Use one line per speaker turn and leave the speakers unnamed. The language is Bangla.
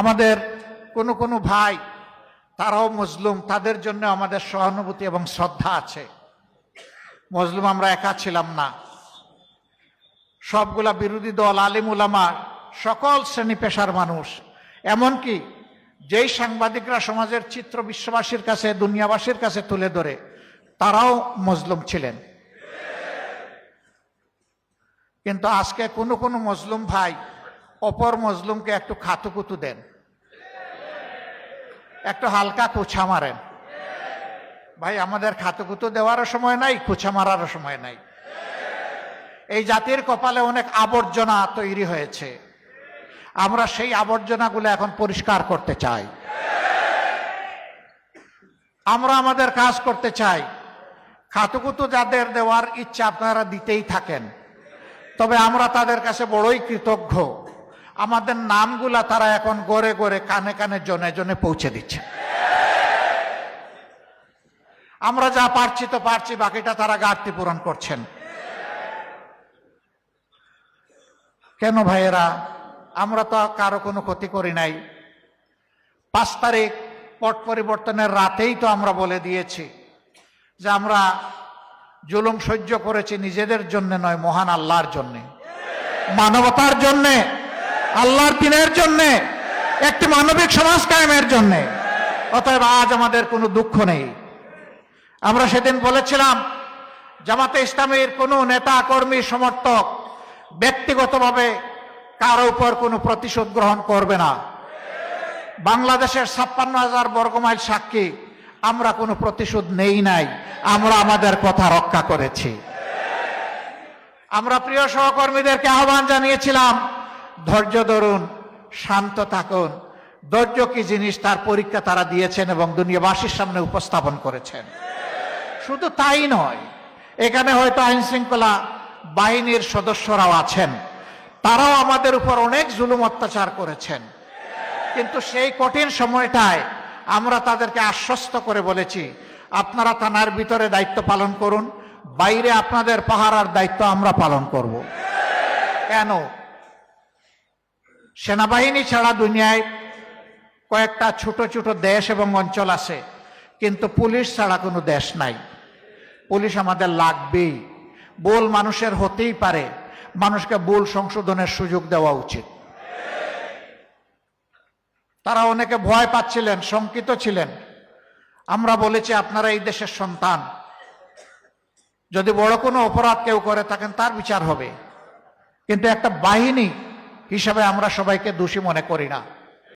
আমাদের কোনো কোনো ভাই, তারাও মজলুম, তাদের জন্য আমাদের সহানুভূতি এবং শ্রদ্ধা আছে। মজলুম আমরা একা ছিলাম না। সবগুলা বিরোধী দল, আলিম উলামা, সকল শ্রেণি পেশার মানুষ। এমনকি যেই সাংবাদিকরা সমাজের চিত্র বিশ্ববাসীর কাছে, দুনিয়াবাসীর কাছে তুলে ধরে, তারাও মজলুম ছিলেন। কিন্তু আজকে কোনো কোনো মজলুম ভাই অপর মজলুমকে একটু খাতুকুতু দেন। একটু হালকা কুছা মারেন। ভাই, আমাদের খাতুকুতু দেওয়ারও সময় নাই, কুছা মারারও সময় নাই। এই জাতির কপালে অনেক আবর্জনা তৈরি হয়েছে। আমরা সেই আবর্জনাগুলো এখন পরিষ্কার করতে চাই। আমরা আমাদের কাজ করতে চাই। খাতুকুতু যাদের দেওয়ার ইচ্ছা আপনারা দিতেই থাকেন। তবে আমরা তাদের কাছে বড়ই কৃতজ্ঞ। আমাদের নামগুলা তারা এখন গড়ে গড়ে কানে কানে জনে জনে পৌঁছে দিচ্ছে। আমরা যা পারছি তো পারছি, বাকিটা তারা ঘাটতি পূরণ করছেন। কেন ভাইয়েরা, আমরা তো কারও কোনো ক্ষতি করি নাই। পাঁচ তারিখ পট পরিবর্তনের রাতেই তো আমরা বলে দিয়েছি যে আমরা জুলুম সহ্য করেছি নিজেদের জন্য নয়, মহান আল্লাহর জন্যে। মানবতার জন্যে। আল্লাহর দিনের জন্যে, একটি মানবিক সমাজ কায়েমের জন্যে। অতএব আজ আমাদের কোনো দুঃখ নেই। আমরা সেদিন বলেছিলাম, জামাতে ইসলামের কোনো নেতা, কর্মী, সমর্থক ব্যক্তিগতভাবে কারও উপর কোনো প্রতিশোধ গ্রহণ করবে না। বাংলাদেশের ছাপ্পান্ন হাজার বর্গমাইল সাক্ষী, আমরা কোনো প্রতিশোধ নেই নাই, আমরা আমাদের কথা রক্ষা করেছি। আমরা প্রিয় সহকর্মীদেরকে আহ্বান জানিয়েছিলাম ধৈর্য ধরুন, শান্ত থাকুন। ধৈর্য কি জিনিস? তার পরীক্ষা তারা দিয়েছেন এবং দুনিয়াবাসীর সামনে উপস্থাপন করেছেন। শুধু তাই নয়, এখানে হয়তো আইন শৃঙ্খলা বাহিনীর সদস্যরাও আছেন। তারাও আমাদের উপর অনেক জুলুম অত্যাচার করেছেন। কিন্তু সেই কঠিন সময়টায় আমরা তাদেরকে আশ্বস্ত করে বলেছি, আপনারা থানার ভিতরে দায়িত্ব পালন করুন, বাইরে আপনাদের পাহারার দায়িত্ব আমরা পালন করব। কেন? সেনাবাহিনী ছাড়া দুনিয়ায় কয়েকটা ছোট ছোট দেশ এবং অঞ্চল আছে, কিন্তু পুলিশ ছাড়া কোনো দেশ নাই। পুলিশ আমাদের লাগবেই। বোল মানুষের হতেই পারে। মানুষকে ভুল সংশোধনের সুযোগ দেওয়া উচিত। তারা অনেকে ভয় পাচ্ছিলেন, শঙ্কিত ছিলেন। আমরা বলেছি, আপনারা এই দেশের সন্তান। যদি বড় কোনো অপরাধ কেউ করে থাকেন, তার বিচার হবে। কিন্তু একটা বাহিনী হিসাবে আমরা সবাইকে দোষী মনে করি না।